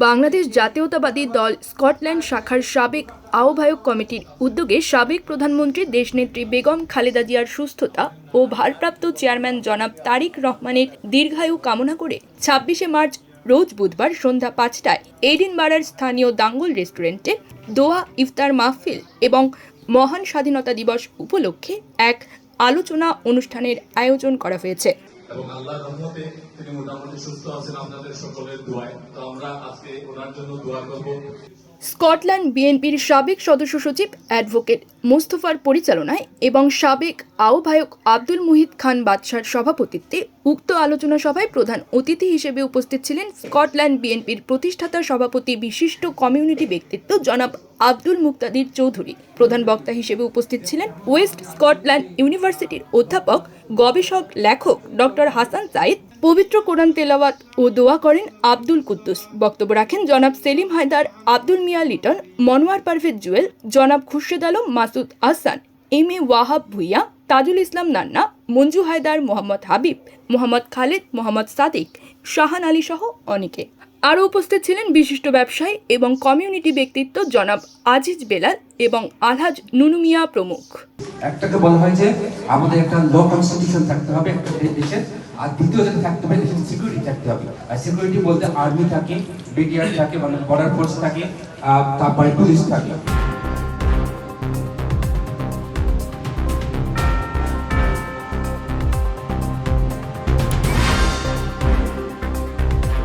বাংলাদেশ জাতীয়তাবাদী দল স্কটল্যান্ড শাখার সাবেক আহ্বায়ক কমিটির উদ্যোগে সাবেক প্রধানমন্ত্রী দেশনেত্রী বেগম খালেদা জিয়ার সুস্থতা ও ভারপ্রাপ্ত চেয়ারম্যান জনাব তারিক রহমানের দীর্ঘায়ু কামনা করে ছাব্বিশে মার্চ রোজ বুধবার সন্ধ্যা পাঁচটায় এডিনবারার স্থানীয় দাঙ্গল রেস্টুরেন্টে দোয়া ইফতার মাহফিল এবং মহান স্বাধীনতা দিবস উপলক্ষে এক আলোচনা অনুষ্ঠানের আয়োজন করা হয়েছে। এবং আল্লাহর রহমতে তিনি মোটামুটি সুস্থ আছেন আপনাদের সকলের দোয়ায়। তো আমরা আজকে ওনার জন্য দোয়া করব। স্কটল্যান্ড বিএনপির সাবেক সদস্য সচিব অ্যাডভোকেট মোস্তফার পরিচালনায় এবং সাবেক আহ্বায়ক আব্দুল মুহিত খান বাদশার সভাপতিত্বে উক্ত আলোচনা সভায় প্রধান অতিথি হিসেবে উপস্থিত ছিলেন স্কটল্যান্ড বিএনপির প্রতিষ্ঠাতা সভাপতি বিশিষ্ট কমিউনিটি ব্যক্তিত্ব জনাব আব্দুল মুক্তাদির চৌধুরী। প্রধান বক্তা হিসেবে উপস্থিত ছিলেন ওয়েস্ট স্কটল্যান্ড ইউনিভার্সিটির অধ্যাপক, গবেষক, লেখক ডক্টর হাসান সাইদ পবিত্র কোরআন তেলাওয়াত ও দোয়া করেন আব্দুল কুদ্দুস। বক্তব্য রাখেন জনাব সেলিম হায়দার, আব্দুল মিয়া লিটন, মনোয়ার পারভেজ জুয়েল, জনাব খুরশেদ আলম, মাসুদ আহসান, এম এ ওয়াহাব ভুইয়া, তাজুল ইসলাম নান্না, মঞ্জু হায়দার, মোহাম্মদ হাবিব, মোহাম্মদ খালেদ, মোহাম্মদ সাদিক, শাহান আলী সহ অনেকে। আরও উপস্থিত ছিলেন বিশিষ্ট ব্যবসায়ী এবং কমিউনিটি ব্যক্তিত্ব জনাব আজিজ বেলাল এবং আলহাজ নুনুমিয়া প্রমুখ। একটাকে বলা হয় যে আমাদের একটা ল কনস্টিটিউশন থাকতে হবে, একটা দেশের, আর দ্বিতীয় যেটা থাকতে হবে, দেশের সিকিউরিটি থাকতে হবে। আর সিকিউরিটি বলতে আর্মি থাকে বিডিআর থাকে মানে বর্ডার ফোর্স থাকে তারপরে পুলিশ থাকে।